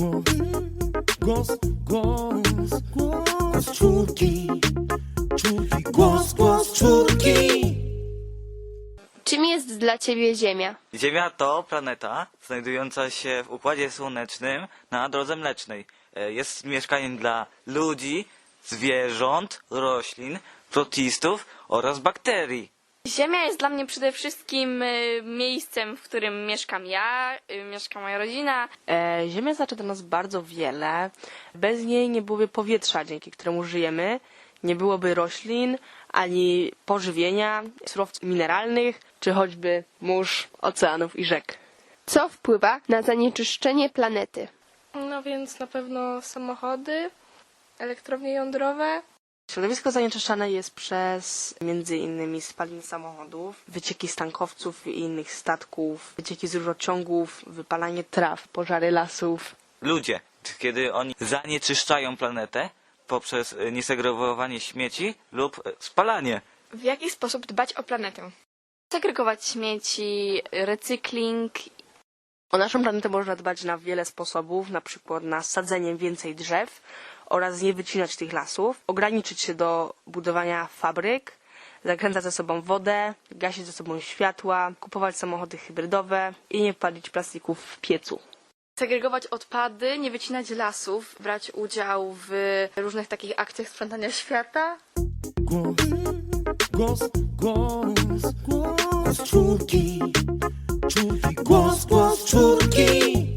Głos, głos, głos, głos czurki, czurki, głos, głos czurki. Czym jest dla ciebie Ziemia? Ziemia to planeta znajdująca się w Układzie Słonecznym na drodze mlecznej. E, Jest mieszkaniem dla ludzi, zwierząt, roślin, protistów oraz bakterii. Ziemia jest dla mnie przede wszystkim y, miejscem, w którym mieszkam ja, y, mieszka moja rodzina. E, Ziemia znaczy dla nas bardzo wiele. Bez niej nie byłoby powietrza, dzięki któremu żyjemy, nie byłoby roślin, ani pożywienia, surowców mineralnych, czy choćby mórz, oceanów i rzek. Co wpływa na zanieczyszczenie planety? No więc na pewno samochody, elektrownie jądrowe, Środowisko zanieczyszczane jest przez między innymi spalin samochodów, wycieki z tankowców i innych statków, wycieki z rurociągów, wypalanie traw, pożary lasów. Ludzie, kiedy oni zanieczyszczają planetę poprzez e, niesegregowanie śmieci lub e, spalanie. w jaki sposób dbać o planetę. Segregować śmieci, recykling. O naszą planetę można dbać na wiele sposobów, na przykład na sadzeniem więcej drzew oraz nie wycinać tych lasów, ograniczyć się do budowania fabryk, zakręcać ze sobą wodę, gasić ze sobą światła, kupować samochody hybrydowe i nie palić plastików w piecu. Segregować odpady, nie wycinać lasów, brać udział w różnych takich akcjach sprzątania świata. Głos, głos, głos, głos czurki, czurki, głos, głos czurki.